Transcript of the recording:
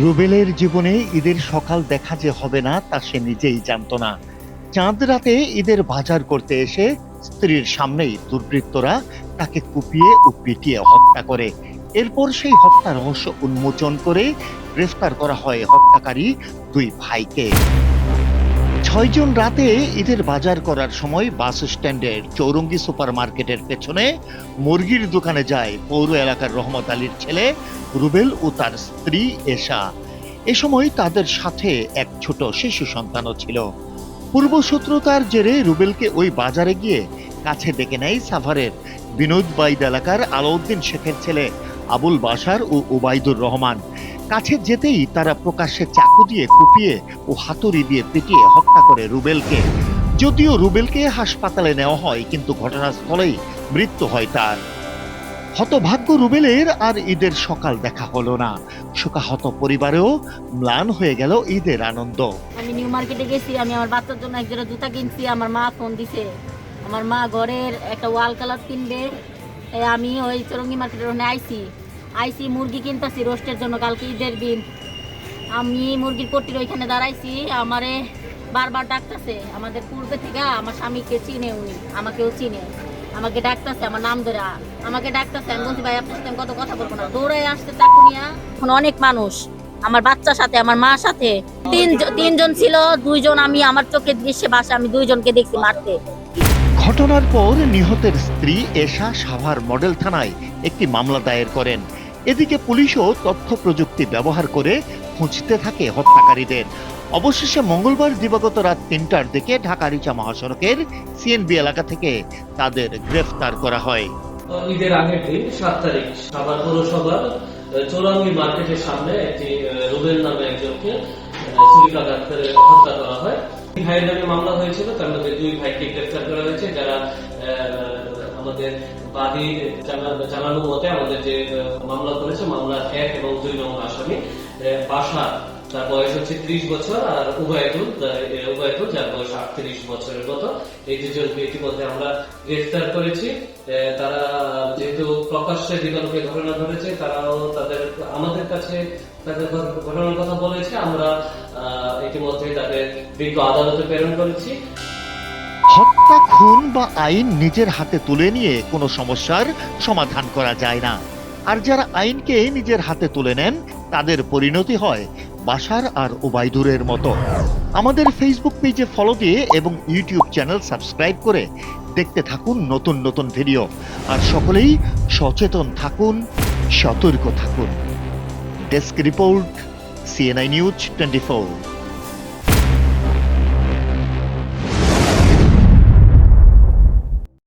রুবেলের জীবনে ঈদের সকাল দেখা যে হবে না, তা সে নিজেই জানত না। চাঁদ রাতে ঈদের বাজার করতে এসে স্ত্রীর সামনেই দুর্বৃত্তরা তাকে কুপিয়ে ও পিটিয়ে হত্যা করে। এরপর সেই হত্যা রহস্য উন্মোচন করে গ্রেফতার করা হয় হত্যাকারী দুই ভাইকে। ছয়জন রাতে ঈদের বাজার করার সময় বাস স্ট্যান্ডের চৌরঙ্গি সুপার মার্কেটের পেছনে মুরগির দোকানে যায় পৌর এলাকার রহমত আলীর ছেলে রুবেল ও তার স্ত্রী এশা। এ সময় তাদের সাথে এক ছোট শিশু সন্তানও ছিল। পূর্বশত্রুতার জেরে রুবেলকে ওই বাজারে গিয়ে কাছে ডেকে নেয় সাভারের বিনোদ বাইদ এলাকার আলাউদ্দিন শেখের ছেলে আবুল বাসার ও ওবায়দুর রহমান। কাছে যেতেই তারা প্রকাশ্যে চাকু দিয়ে কুপিয়ে ও হাতুড়ি দিয়ে পিটিয়ে হত্যা করে রুবেলকে। যদিও রুবেলকে হাসপাতালে নেওয়া হয়, কিন্তু ঘটনাস্থলেই মৃত্যু হয় তার। হতভাগ্য রুবেলের আর ঈদের সকাল দেখা হলো না। শোকাহত পরিবারেও ম্লান হয়ে গেল ঈদের আনন্দ। আমি নিউ মার্কেটে গেছি, আমি আমার বাচ্চার জন্য এক জোড়া জুতা কিনছি, আমার মা ফোন দিছে। আমার মা ঘরের একটা ওয়াল কালার কিনবে আমি ওই চরঙ্গি মার্কেটের ওখানে আইছি। আইছি, মুরগি কিনতেছি, রোস্টের জন্য কালকে ঈদের দিন। আমি মুরগির পট্টির ওইখানে দাঁড়াইছি, আমারে বারবার ডাকতেছে। আমাদের পূর্বে থেকে আমার স্বামীকে চিনে উনি, আমাকেও চিনে। আমাকে ডাকতেছে, আমার নাম ধরে। আমাকে ডাকতেছে, আমি বলছি, ভাই, আপনার সাথে কত কথা বলব না। দৌড়ে আসতে চাকু নিয়ে। এখন অনেক মানুষ, আমার বাচ্চার সাথে, আমার মার সাথে। তিন তিনজন ছিল, দুইজন আমি, আমার চোখের দৃশ্যে বাসা, আমি দুইজনকে দেখছি মারতে। ঘটনার পর নিহতের স্ত্রী এশা সাভার মডেল থানায় একটি মামলা দায়ের করেন। এদিকে পুলিশও তথ্য প্রযুক্তি ব্যবহার করে খুঁজতে থাকে হত্যাকারীদের। অবশেষে মঙ্গলবার দিবাগত রাত তিনটার দিকে ঢাকা রিচা মহাসড়কের সিএনবি এলাকা থেকে তাদের গ্রেফতার করা হয়। ঈদের আগের দিন সাত তারিখ সাভার পৌরসভার চৌরাঙ্গি মার্কেটের সামনে একটি রুবেল নামে একজনকে ছুরিকাঘাত করে হত্যা করা হয়। ভাইয়ের নামে মামলা হয়েছিল, তার মধ্যে দুই ভাইকে গ্রেফতার করা হয়েছে, যারা আমাদের বাদী জানানো মতে আমাদের যে মামলা করেছে মামলা এক এবং দুই নম্বর আসামি বাসা তার বয়স হচ্ছে ত্রিশ বছর আর উভয়তুল আহ, উভয়তুল যার বয়স আটত্রিশ বছরের মতো। এই দুজনকে ইতিমধ্যে আমরা গ্রেফতার করেছি। তারা যেহেতু প্রকাশ্যে দিগলকে ঘটনা ঘটেছে তারাও তাদের আমাদের কাছে তাদের ঘটনার কথা বলেছে। আমরা ইতিমধ্যে তাদের বিজ্ঞ আদালতে প্রেরণ করেছি। হত্যা খুন বা আইন নিজের হাতে তুলে নিয়ে কোনো সমস্যার সমাধান করা যায় না। আর যারা আইনকে নিজের হাতে তুলে নেন, তাদের পরিণতি হয় বাসার আর ওবায়দুরের মতো। আমাদের ফেসবুক পেজে ফলো দিয়ে এবং ইউটিউব চ্যানেল সাবস্ক্রাইব করে দেখতে থাকুন নতুন নতুন ভিডিও আর সকলেই সচেতন থাকুন, সতর্ক থাকুন। Desk report CNI news twenty